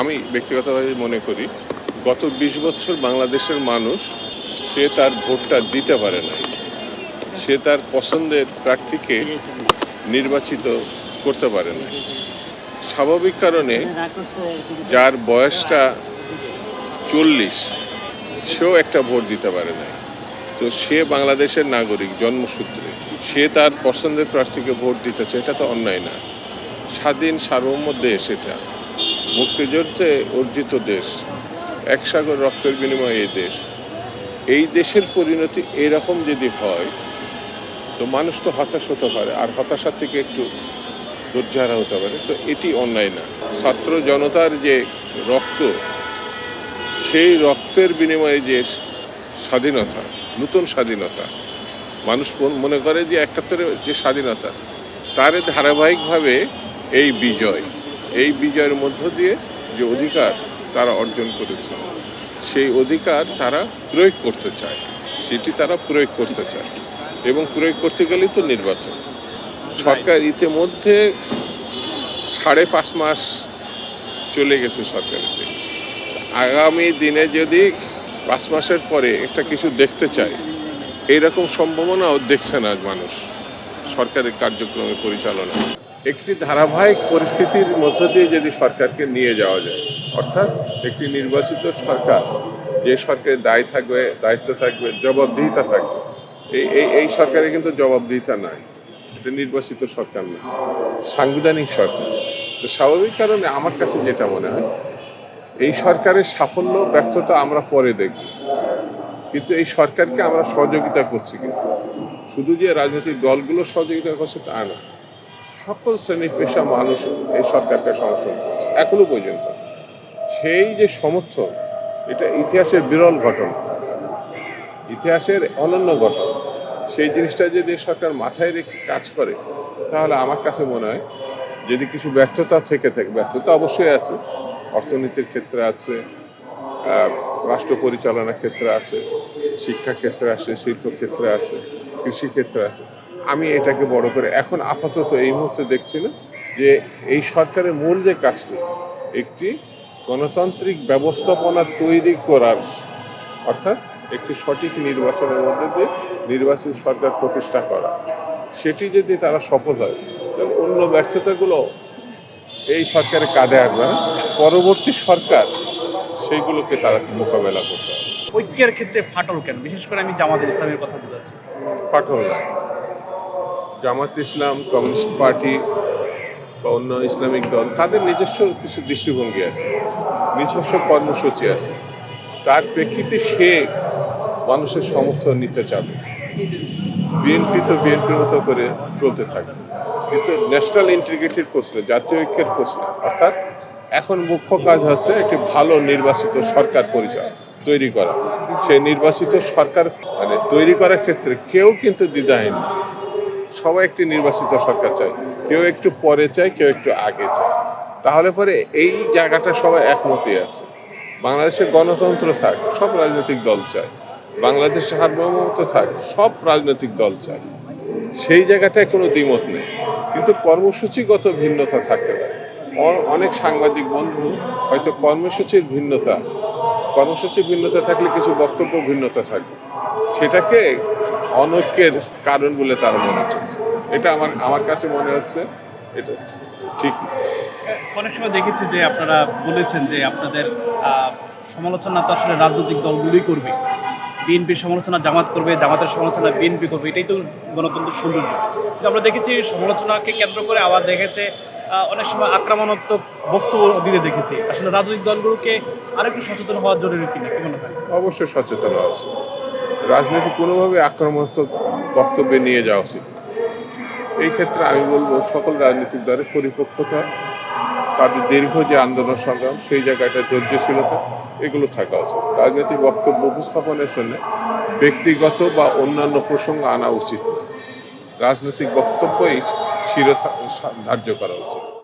আমি ব্যক্তিগতভাবে মনে করি, গত বিশ বছর বাংলাদেশের মানুষ সে তার ভোটটা দিতে পারে নাই। সে তার পছন্দের প্রার্থীকে নির্বাচিত করতে পারে না স্বাভাবিক কারণে যার বয়সটা চল্লিশ, সেও একটা ভোট দিতে পারে না তো সে বাংলাদেশের নাগরিক, জন্মসূত্রে। সে তার পছন্দের প্রার্থীকে ভোট দিতেছে, এটা তো অন্যায় না। স্বাধীন সার্বভৌম দেশ এটা। মুক্তিযুদ্ধে অর্জিত দেশ, এক সাগর রক্তের বিনিময়ে এই দেশ। এই দেশের পরিণতি এরকম যদি হয়, তো মানুষ তো হতাশ হতে পারে, আর হতাশা থেকে একটু ধৈর্যহারা হতে পারে। তো এটি অন্যায় না। ছাত্র জনতার যে রক্ত, সেই রক্তের বিনিময়ে যে স্বাধীনতা, নতুন স্বাধীনতা, মানুষ মন- করে যে একাত্তরের যে স্বাধীনতা, তার ধারাবাহিকভাবে এই বিজয়। এই বিজয়ের মধ্য দিয়ে যে অধিকার তারা অর্জন করেছে, সেই অধিকার তারা প্রয়োগ করতে চায়, সেটি তারা প্রয়োগ করতে চায় এবং প্রয়োগ করতে গেলেই তো নির্বাচন। সরকার ইতিমধ্যে সাড়ে পাঁচ মাস চলে গেছে সরকারের থেকে আগামী দিনে যদি পাঁচ মাসের পরে একটা কিছু দেখতে চায়, এইরকম সম্ভাবনাও দেখছে না মানুষ সরকারের কার্যক্রমে পরিচালনা একটি ধারাবাহিক পরিস্থিতির মধ্য দিয়ে যদি সরকারকে নিয়ে যাওয়া যায়, অর্থাৎ একটি নির্বাচিত সরকার, যে সরকারের দায় থাকবে, দায়িত্ব থাকবে, জবাবদিহিতা থাকবে, এই এই এই সরকারে কিন্তু জবাবদিহিতা নাই। এটা নির্বাচিত সরকার না, সাংবিধানিক সরকার। তো স্বাভাবিক কারণে আমার কাছে যেটা মনে হয়, এই সরকারের সাফল্য, ব্যর্থতা আমরা পরে দেখব। কিন্তু এই সরকারকে আমরা সহযোগিতা করছি কিন্তু। শুধু যে রাজনৈতিক দলগুলো সহযোগিতা করছে তা না সকল শ্রেণির পেশা মানুষ এই সরকারকে সমর্থন করছে, এখনও পর্যন্ত। সেই যে সমর্থন, এটা ইতিহাসের বিরল ঘটনা। ইতিহাসের অনন্য ঘটনা। সেই জিনিসটা যদি সরকার মাথায় রেখে কাজ করে, তাহলে আমার কাছে মনে হয় যদি কিছু ব্যর্থতা থেকে থাকে, ব্যর্থতা অবশ্যই আছে, অর্থনীতির ক্ষেত্রে আছে রাষ্ট্র পরিচালনার ক্ষেত্রে আছে শিক্ষা ক্ষেত্রে আছে শিল্প ক্ষেত্রে আছে কৃষি ক্ষেত্রে আছে। আমি এটাকে বড় করে এখন আপাতত এই মুহূর্তে দেখছি না যে এই সরকারের মূল যে কাজটি একটি গণতান্ত্রিক ব্যবস্থাপনা তৈরি করার অর্থাৎ একটি সঠিক নির্বাচনের মধ্যে দিয়ে নির্বাচিত সরকার প্রতিষ্ঠা করা সেটি যদি তারা সফল হয় তাহলে অন্য ব্যর্থতাগুলো এই সরকারের কাঁধে আসবে না। পরবর্তী সরকার সেইগুলোকে তারা মোকাবেলা করতে হবে ঐক্যের ক্ষেত্রে ফাটল কেন? বিশেষ করে আমি জামাতের ইসলামের কথা বোঝাচ্ছি পাঠল না। জামাত ইসলাম, কমিউনিস্ট পার্টি বা অন্য ইসলামিক দল, তাদের নিজস্ব কিছু দৃষ্টিভঙ্গি আছে, নিজস্ব কর্মসূচি আছে। তার প্রেক্ষিতে সে মানুষের সমর্থন নিতে চাবে। বিএনপি তো বিএনপির মতো করে চলতে থাকে। কিন্তু ন্যাশনাল ইন্টিগ্রিটির প্রশ্ন, জাতীয় ঐক্যের প্রশ্ন। অর্থাৎ এখন মুখ্য কাজ হচ্ছে একটি ভালো নির্বাচিত সরকার পরিচয় তৈরি করা। সেই নির্বাচিত সরকার মানে তৈরি করার ক্ষেত্রে কেউ কিন্তু দ্বিধাহীন সবাই একটি নির্বাচিত সরকার চায়। কেউ একটু পরে চায়, কেউ একটু আগে চায়। তাহলে পরে এই জায়গাটা সবাই একমতই আছে। বাংলাদেশে গণতন্ত্র থাক, সব রাজনৈতিক দল চায়। বাংলাদেশে সার্বভৌমত্ব থাক, সব রাজনৈতিক দল চায়। সেই জায়গাটায় কোনো দ্বিমত নেই। কিন্তু কর্মসূচিগত ভিন্নতা থাকতে পারে অনেক সাংবাদিক বন্ধু হয়তো কর্মসূচির ভিন্নতা কর্মসূচির ভিন্নতা থাকলে কিছু বক্তব্য ভিন্নতা থাকবে সেটাকে অনৈক্যের কারণ বলে তারা মনে করছে। এটা আমার আমার কাছে মনে হচ্ছে এটা ঠিক অনেক সময় দেখেছি যে আপনারা বলেছেন যে আপনাদের সমালোচনা তো আসলে রাজনৈতিক দলগুলোই করবে। বিএনপির সমালোচনা জামাত করবে জামাতের সমালোচনা বিএনপি করবে এটাই তো গণতন্ত্রের সৌন্দর্য। কিন্তু আমরা দেখেছি সমালোচনাকে কেন্দ্র করে আবার দেখেছে অনেক সময় আক্রমণাত্মক বক্তব্য দিতে দেখেছি। আসলে রাজনৈতিক দলগুলোকে আরেকটু সচেতন হওয়া জরুরি কিনা কি মনে হয়? অবশ্যই সচেতন হওয়া উচিত। রাজনীতি কোনোভাবে আক্রমণাত্মক বক্তব্যে নিয়ে যাওয়া উচিত। এই ক্ষেত্রে আমি বলব সকল রাজনৈতিক দলের পরিপক্কতা, তাদের দীর্ঘ যে আন্দোলন সংগ্রাম, সেই জায়গাটা ধৈর্যশীলতা, এগুলো থাকা উচিত। রাজনৈতিক বক্তব্য উপস্থাপনের জন্য ব্যক্তিগত বা অন্যান্য প্রসঙ্গ আনা উচিত। রাজনৈতিক বক্তব্যই শিরোধার্য করা উচিত।